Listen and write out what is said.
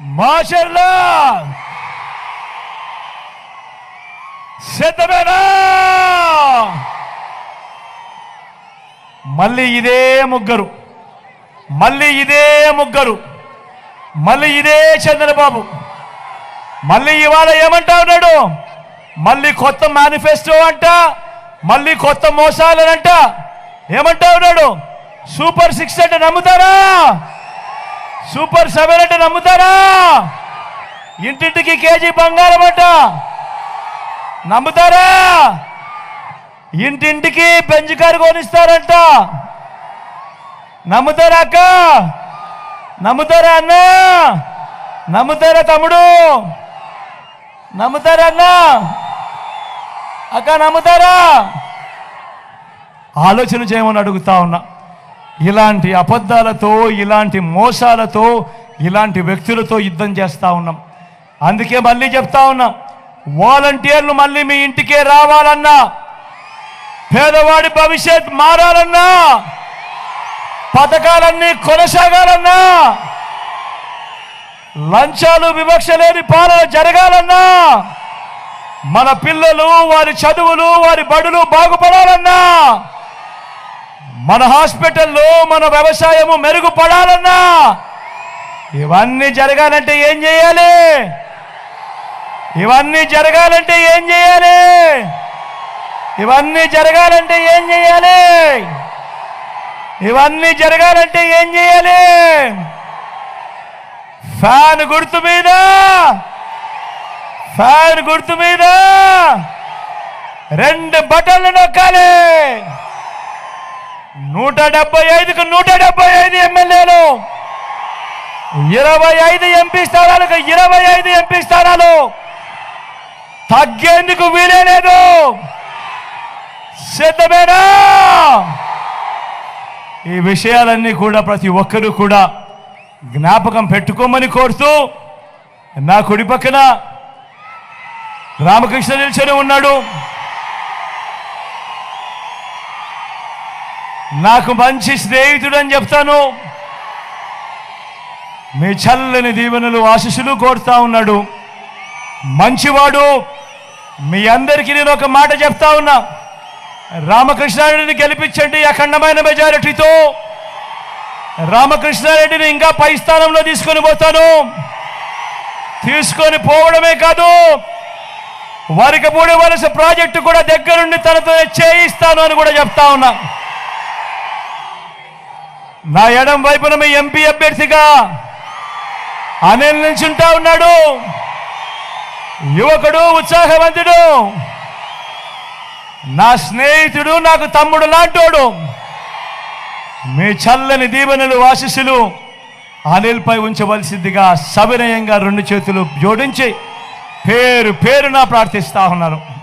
మాషర్లా సిద్ధమేనా మళ్ళీ ఇదే ముగ్గురు. మళ్ళీ ఇదే ముగ్గురు. మళ్ళీ ఇదే చంద్రబాబు. మళ్ళీ ఇవాళ ఏమంటా ఉన్నాడు? మళ్ళీ కొత్త మేనిఫెస్టో అంట మళ్ళీ కొత్త మోసాలనంట ఏమంటా ఉన్నాడు? సూపర్ సిక్స్ అంటే నమ్ముతారా? సూపర్ సెవెన్ అంటే నమ్ముతారా? ఇంటింటికి కేజీ బంగారం అంట. నమ్ముతారా? ఇంటింటికి బెంచ్ కొనిస్తారంట. నమ్ముతారా అక్క? నమ్ముతారా అన్న? నమ్ముతారా తమ్ముడు? నమ్ముతారా అన్న? అక్క నమ్ముతారా? ఆలోచన చేయమని అడుగుతా ఉన్నా. ఇలాంటి అబద్ధాలతో ఇలాంటి మోసాలతో ఇలాంటి వ్యక్తులతో యుద్ధం చేస్తూ ఉన్నాం. అందుకే మళ్ళీ చెప్తా ఉన్నాం వాలంటీర్లు మళ్ళీ మీ ఇంటికే రావాలన్నా పేదవాడి భవిష్యత్ మారాలన్నా పథకాలన్నీ కొనసాగాలన్నా లంచాలు వివక్ష లేని పాలన జరగాలన్నా మన పిల్లలు వారి చదువులు వారి బడులు బాగుపడాలన్నా మన హాస్పిటల్లో మన వ్యవసాయము మెరుగుపడాలన్నా ఇవన్నీ జరగాలంటే ఏం చేయాలి? ఇవన్నీ జరగాలంటే ఏం చేయాలి? ఇవన్నీ జరగాలంటే ఏం చేయాలి? ఇవన్నీ జరగాలంటే ఏం చేయాలి? ఫ్యాన్ గుర్తు మీద ఫ్యాన్ గుర్తు మీద రెండు బటన్లు నొక్కాలి. నూట డెబ్బై ఐదుకు నూట డెబ్బై ఐదు ఎమ్మెల్యేలు. ఇరవై ఐదు ఎంపీ స్థానాలకు ఇరవై ఐదు ఎంపీ స్థానాలు. తగ్గేందుకు వీలే లేదు. సిద్ధమేనా? ఈ విషయాలన్నీ కూడా ప్రతి ఒక్కరూ కూడా జ్ఞాపకం పెట్టుకోమని కోరుతూ నా కుడి పక్కన రామకృష్ణ నిల్చొని ఉన్నాడు. నాకు మంచి స్నేహితుడు అని చెప్తాను. మీ చల్లని దీవెనలు ఆశీస్సులు కోరుతా ఉన్నాడు. మంచివాడు. మీ అందరికీ నేను ఒక మాట చెప్తా ఉన్నా. రామకృష్ణారెడ్డిని గెలిపించండి అఖండమైన మెజారిటీతో. రామకృష్ణారెడ్డిని ఇంకా పై స్థానంలో తీసుకొని పోతాను. తీసుకొని పోవడమే కాదు వరకపూడి వలస ప్రాజెక్టు కూడా దగ్గరుండి తనతో చేయిస్తాను అని కూడా చెప్తా ఉన్నా. నా ఎడం వైపున మీ ఎంపీ అభ్యర్థిగా అనిల్ నిల్చుంటా ఉన్నాడు. యువకుడు ఉత్సాహవంతుడు నా స్నేహితుడు నాకు తమ్ముడు లాంటోడు. మీ చల్లని దీవెనలు ఆశీస్సులు అనిల్పై ఉంచవలసిందిగా సవినయంగా రెండు చేతులు జోడించి పేరు పేరున ప్రార్థిస్తా ఉన్నారు.